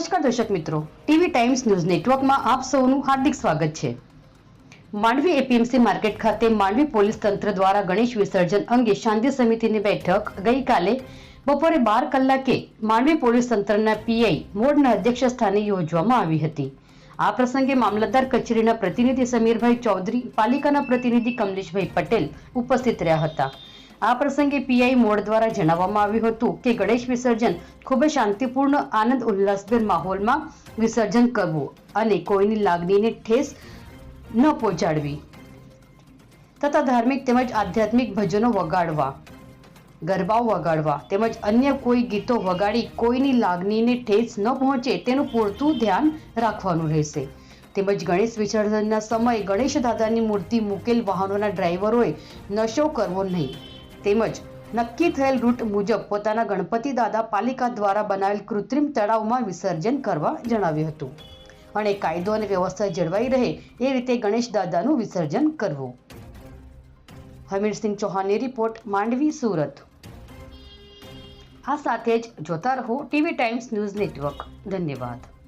નમસ્કાર દર્શક મિત્રો. ટીવી ટાઈમ્સ ન્યૂઝ નેટવર્કમાં આપ સૌનું હાર્દિક સ્વાગત છે. માંડવી એપીએમસી માર્કેટ ખાતે માંડવી પોલીસ તંત્ર દ્વારા ગણેશ વિસર્જન અંગે શાંતિ સમિતિની બેઠક ગઈકાલે બપોરે બાર કલાકે માંડવી પોલીસ તંત્રના પીઆઈ મોડના અધ્યક્ષ સ્થાને યોજવામાં આવી હતી. આ પ્રસંગે મામલતદાર કચેરીના પ્રતિનિધિ સમીરભાઈ ચૌધરી, પાલિકાના પ્રતિનિધિ કમલેશભાઈ પટેલ ઉપસ્થિત રહ્યા હતા. આ પ્રસંગે પીઆઈ મોડ દ્વારા જણાવવામાં આવ્યું હતું કે ગણેશ વિસર્જન ખૂબ જ શાંતિપૂર્ણ, આનંદ ઉલ્લાસભેર માહોલમાં વિસર્જન કરવું અને કોઈની લાગણીને ઠેસ ન પહોંચાડવી તથા ધાર્મિક તેમજ આધ્યાત્મિક ભજનો વગાડવા, ગરબાઓ વગાડવા તેમજ અન્ય કોઈ ગીતો વગાડી કોઈની લાગણીને ઠેસ ન પહોંચે તેનું પૂરતું ધ્યાન રાખવાનું રહેશે. તેમજ ગણેશ વિસર્જનના સમયે ગણેશ દાદાની મૂર્તિ મૂકેલ વાહનોના ડ્રાઈવરોએ નશો કરવો નહીં. તેમજ નક્કી થયેલ રૂટ મુજબ પોતાના ગણપતિ દાદા પાલિકા દ્વારા બનાવેલ કૃત્રિમ તળાવમાં વિસર્જન કરવા જણાવ્યું હતું. અને કાયદો અને વ્યવસ્થા જળવાઈ રહે એ રીતે ગણેશ દાદાનું વિસર્જન કરવું. હમીરસિંહ ચૌહાણની રિપોર્ટ માંડવી, સુરત. આ સાથે જ જોતા રહો ટીવી ટાઈમ્સ ન્યૂઝ નેટવર્ક. ધન્યવાદ.